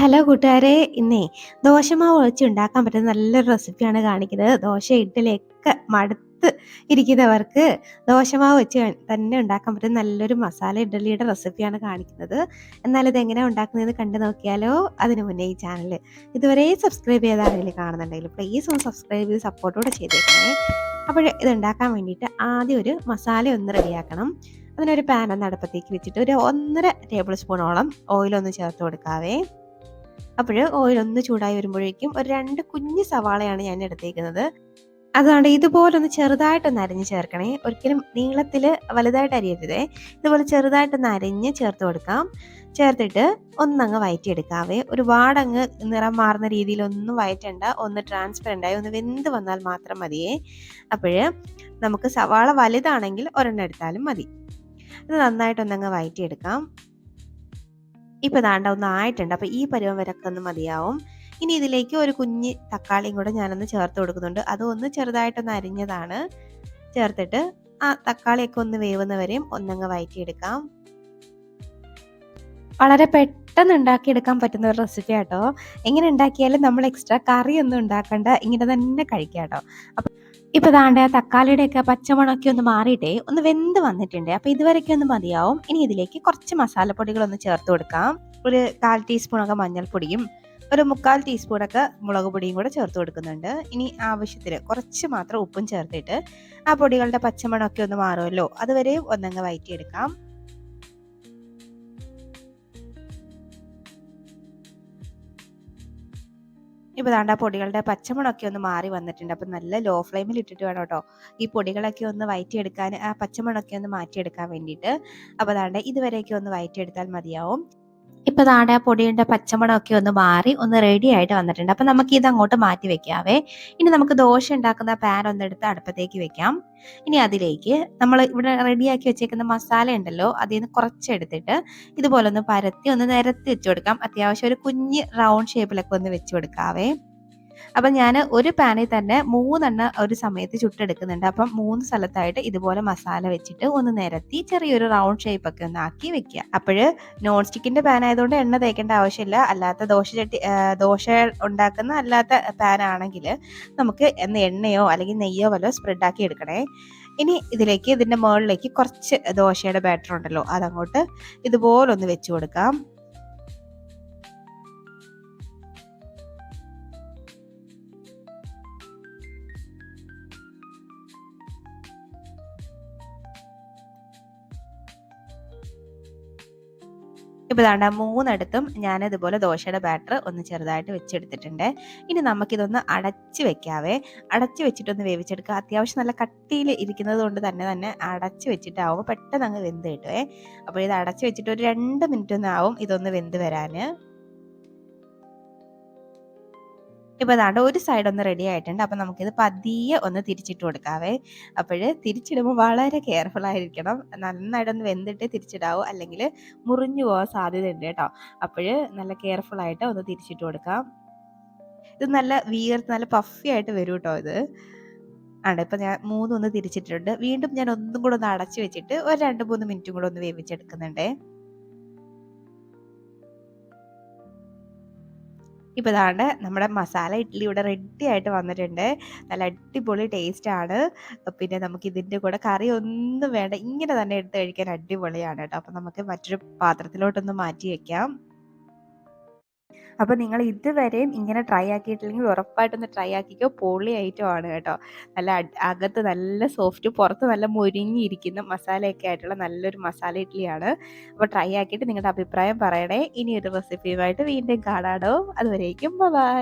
Hello കൂട്ടുകാരെ ഇന്നേ ദോശമാവ് ഒഴിച്ച് ഉണ്ടാക്കാൻ പറ്റുന്ന നല്ലൊരു റെസിപ്പിയാണ് കാണിക്കുന്നത്. ദോശ ഇഡ്ഡലിയൊക്കെ മടുത്ത് ഇരിക്കുന്നവർക്ക് ദോശമാവ് വെച്ച് തന്നെ ഉണ്ടാക്കാൻ പറ്റുന്ന നല്ലൊരു മസാല ഇഡ്ഡലിയുടെ റെസിപ്പിയാണ് കാണിക്കുന്നത്. എന്നാൽ എങ്ങനെ ഉണ്ടാക്കുന്നതെന്ന് കണ്ടു നോക്കിയാലോ അതിന് മുന്നേ ഈ ചാനൽ ഇതുവരെ സബ്സ്ക്രൈബ് ചെയ്താണെങ്കിൽ കാണുന്നുണ്ടെങ്കിൽ പ്ലീസ് ഒന്ന് സബ്സ്ക്രൈബ് ചെയ്ത് സപ്പോർട്ടോടെ ചെയ്തേക്കണേ. അപ്പോൾ ഇത് ഉണ്ടാക്കാൻ വേണ്ടിയിട്ട് ആദ്യം ഒരു മസാല ഒന്ന് റെഡിയാക്കണം. അതിനൊരു പാൻ ഒന്ന് അടുപ്പത്തേക്ക് വെച്ചിട്ട് ഒരു ഒന്നര ടേബിൾ സ്പൂണോളം ഓയിലൊന്ന് ചേർത്ത് കൊടുക്കാവേ. അപ്പോൾ ഒന്ന് ചൂടായി വരുമ്പോഴേക്കും ഒരു രണ്ട് കുഞ്ഞ് സവാളയാണ് ഞാൻ എടുത്തേക്കുന്നത്. അതുകൊണ്ട് ഇതുപോലൊന്ന് ചെറുതായിട്ടൊന്ന് അരിഞ്ഞ് ചേർക്കണേ. ഒരിക്കലും നീളത്തിൽ വലുതായിട്ട് അരിയരുതേ. ഇതുപോലെ ചെറുതായിട്ടൊന്ന് അരിഞ്ഞ് ചേർത്ത് കൊടുക്കാം. ചേർത്തിട്ട് ഒന്നങ്ങ് വയറ്റിയെടുക്കാവേ. ഒരുപാടങ്ങ് നിറം മാറുന്ന രീതിയിലൊന്നും വയറ്റണ്ട. ഒന്ന് ട്രാൻസ്പെറന്റ് ആയി ഒന്ന് വെന്ത് വന്നാൽ മാത്രം മതിയേ. അപ്പോൾ നമുക്ക് സവാള വലുതാണെങ്കിൽ ഒരെണ്ണം എടുത്താലും മതി. ഇത് നന്നായിട്ടൊന്നങ്ങ് വയറ്റിയെടുക്കാം. ഇപ്പോൾ ദാണ്ട ഒന്ന് ആയിട്ടുണ്ട്. അപ്പോൾ ഈ പരുവം വരൊക്കെ ഒന്ന് മതിയാവും. ഇനി ഇതിലേക്ക് ഒരു കുഞ്ഞ് തക്കാളിയും കൂടെ ഞാനൊന്ന് ചേർത്ത് കൊടുക്കുന്നുണ്ട്. അത് ഒന്ന് ചെറുതായിട്ടൊന്ന് അരിഞ്ഞതാണ്. ചേർത്തിട്ട് ആ തക്കാളിയൊക്കെ ഒന്ന് വേവുന്നവരെയും ഒന്നങ്ങ് വയറ്റിയെടുക്കാം. വളരെ പെട്ടെന്ന് ഉണ്ടാക്കിയെടുക്കാൻ പറ്റുന്ന ഒരു റെസിപ്പി ആട്ടോ. എങ്ങനെ ഉണ്ടാക്കിയാലും നമ്മൾ എക്സ്ട്രാ കറി ഒന്നും ഉണ്ടാക്കണ്ട. ഇങ്ങനെ തന്നെ കഴിക്കാം കേട്ടോ. അപ്പം ഇപ്പൊ ദാണ്ട തക്കാളിയുടെ ഒക്കെ പച്ചമുളകൊക്കെ ഒന്ന് മാറിയിട്ടേ ഒന്ന് വെന്ത് വന്നിട്ടുണ്ട്. അപ്പൊ ഇതുവരെയൊക്കെ ഒന്ന് മതിയാവും. ഇനി ഇതിലേക്ക് കുറച്ച് മസാലപ്പൊടികൾ ഒന്ന് ചേർത്ത് കൊടുക്കാം. ഒരു കാൽ ടീസ്പൂണൊക്കെ മഞ്ഞൾപ്പൊടിയും ഒരു മുക്കാൽ ടീസ്പൂണൊക്കെ മുളക് പൊടിയും കൂടെ ചേർത്ത് കൊടുക്കുന്നുണ്ട്. ഇനി ആവശ്യത്തിന് കുറച്ച് മാത്രം ഉപ്പും ചേർത്തിട്ട് ആ പൊടികളുടെ പച്ചമണമൊക്കെ ഒന്ന് മാറുമല്ലോ. അതുവരെയും ഒന്നങ്ങ് വയറ്റിയെടുക്കാം. ഇപ്പോൾ ദാണ്ട പൊടികളുടെ പച്ചമുളകൊക്കെ ഒന്ന് മാറി വന്നിട്ടുണ്ട്. അപ്പം നല്ല ലോ ഫ്ലെയിമിൽ ഇട്ടിട്ട് വേണം കേട്ടോ. ഈ പൊടികളൊക്കെ ഒന്ന് വയറ്റിയെടുക്കാൻ ആ പച്ചമുളകൊക്കെ ഒന്ന് മാറ്റിയെടുക്കാൻ വേണ്ടിയിട്ട്. അപ്പോൾ ദാണ്ട ഇതുവരെയൊക്കെ ഒന്ന് വയറ്റിയെടുത്താൽ മതിയാവും. ഇപ്പൊ താടെ ആ പൊടിയുടെ പച്ചമണമൊക്കെ ഒന്ന് മാറി ഒന്ന് റെഡി ആയിട്ട് വന്നിട്ടുണ്ട്. അപ്പൊ നമുക്ക് ഇത് അങ്ങോട്ട് മാറ്റി വെക്കാവേ. ഇനി നമുക്ക് ദോശ ഉണ്ടാക്കുന്ന പാൻ ഒന്ന് എടുത്ത് അടുപ്പത്തേക്ക് വെക്കാം. ഇനി അതിലേക്ക് നമ്മൾ ഇവിടെ റെഡിയാക്കി വെച്ചേക്കുന്ന മസാല ഉണ്ടല്ലോ അതിൽ നിന്ന് കുറച്ചെടുത്തിട്ട് ഇതുപോലെ ഒന്ന് പരത്തി ഒന്ന് നിരത്തി വെച്ചു കൊടുക്കാം. അത്യാവശ്യം ഒരു കുഞ്ഞ് റൗണ്ട് ഷേപ്പിലൊക്കെ ഒന്ന് വെച്ചു കൊടുക്കാവേ. അപ്പം ഞാൻ ഒരു പാനിൽ തന്നെ മൂന്നെണ്ണ ഒരു സമയത്ത് ചുട്ടെടുക്കുന്നുണ്ട്. അപ്പം മൂന്ന് സ്ഥലത്തായിട്ട് ഇതുപോലെ മസാല വെച്ചിട്ട് ഒന്ന് നിരത്തി ചെറിയൊരു റൗണ്ട് ഷേപ്പ് ഒക്കെ ഒന്ന് ആക്കി വെക്കുക. അപ്പോൾ നോൺ സ്റ്റിക്കിന്റെ പാൻ ആയതുകൊണ്ട് എണ്ണ തേക്കേണ്ട ആവശ്യമില്ല. അല്ലാത്ത ദോശ ചട്ടി ദോശ ഉണ്ടാക്കുന്ന അല്ലാത്ത പാൻ ആണെങ്കിൽ നമുക്ക് എണ്ണയോ അല്ലെങ്കിൽ നെയ്യോ വല്ലോ സ്പ്രെഡാക്കി എടുക്കണേ. ഇനി ഇതിലേക്ക് ഇതിന്റെ മുകളിലേക്ക് കുറച്ച് ദോശയുടെ ബാറ്റർ ഉണ്ടല്ലോ അതങ്ങോട്ട് ഇതുപോലൊന്ന് വെച്ച് കൊടുക്കാം. ഇപ്പോൾ ദാണ്ട മൂന്നിടത്തും ഞാൻ ഇതുപോലെ ദോശയുടെ ബാറ്റർ ഒന്ന് ചെറുതായിട്ട് വെച്ചെടുത്തിട്ടുണ്ട്. ഇനി നമുക്കിതൊന്ന് അടച്ച് വെക്കാവേ. അടച്ച് വെച്ചിട്ടൊന്ന് വേവിച്ചെടുക്കുക. അത്യാവശ്യം നല്ല കട്ടിയിൽ ഇരിക്കുന്നത് കൊണ്ട് തന്നെ തന്നെ അടച്ച് വെച്ചിട്ടാവുമ്പോൾ പെട്ടെന്ന് അങ്ങ് വെന്ത് കിട്ടുവേ. അപ്പോൾ ഇത് അടച്ച് വെച്ചിട്ട് ഒരു രണ്ട് മിനിറ്റ് ഒന്നാവും ഇതൊന്ന് വെന്ത് വരാൻ ഇപ്പോൾ അതാണ്ട് ഒരു സൈഡ് ഒന്ന് റെഡി ആയിട്ടുണ്ട്. അപ്പോൾ നമുക്കിത് പതിയെ ഒന്ന് തിരിച്ചിട്ട് കൊടുക്കാവേ. അപ്പോൾ തിരിച്ചിടുമ്പോൾ വളരെ കെയർഫുൾ ആയിരിക്കണം. നന്നായിട്ടൊന്ന് വെന്തിട്ട് തിരിച്ചിടാവൂ? അല്ലെങ്കിൽ മുറിഞ്ഞു പോകാൻ സാധ്യതയുണ്ട് കേട്ടോ. അപ്പോൾ നല്ല കെയർഫുൾ ആയിട്ട് ഒന്ന് തിരിച്ചിട്ട് കൊടുക്കാം. ഇത് നല്ല വീർത്ത് നല്ല പഫി ആയിട്ട് വരും കേട്ടോ ഇത്. ആണ് ഇപ്പം ഞാൻ മൂന്നൊന്ന് തിരിച്ചിട്ടുണ്ട്. വീണ്ടും ഞാൻ ഒന്നും കൂടെ ഒന്ന് അടച്ചു വെച്ചിട്ട് ഒരു രണ്ട് മൂന്ന് മിനിറ്റും കൂടെ ഒന്ന് വേവിച്ചെടുക്കുന്നുണ്ടേ. ഇപ്പോൾ ഇതാണ്ട് നമ്മുടെ മസാല ഇഡ്ഡലി ഇവിടെ റെഡി ആയിട്ട് വന്നിട്ടുണ്ട്. നല്ല അടിപൊളി ടേസ്റ്റ് ആണ്. പിന്നെ നമുക്ക് ഇതിന്റെ കൂടെ കറി ഒന്നും വേണ്ട ഇങ്ങനെ തന്നെ എടുത്ത് കഴിക്കാൻ അടിപൊളിയാണ് കേട്ടോ. അപ്പോൾ നമുക്ക് മറ്റൊരു പാത്രത്തിലോട്ടൊന്ന് മാറ്റി വെക്കാം. അപ്പോൾ നിങ്ങൾ ഇതുവരെയും ഇങ്ങനെ ട്രൈ ആക്കിയിട്ടില്ലെങ്കിൽ ഉറപ്പായിട്ടൊന്ന് ട്രൈ ആക്കിക്കോ. പൊളി ഐറ്റമാണ് കേട്ടോ. നല്ല അകത്ത് നല്ല സോഫ്റ്റ് പുറത്ത് നല്ല മുരിഞ്ഞിരിക്കുന്ന മസാലയൊക്കെ ആയിട്ടുള്ള നല്ലൊരു മസാല ഇഡ്ഡലിയാണ്. അപ്പോൾ ട്രൈ ആക്കിയിട്ട് നിങ്ങളുടെ അഭിപ്രായം പറയണേ. ഇനി ഒരു റെസിപ്പിയുമായിട്ട് വീണ്ടും കാണാടോ. അതുവരേക്കും ബൈ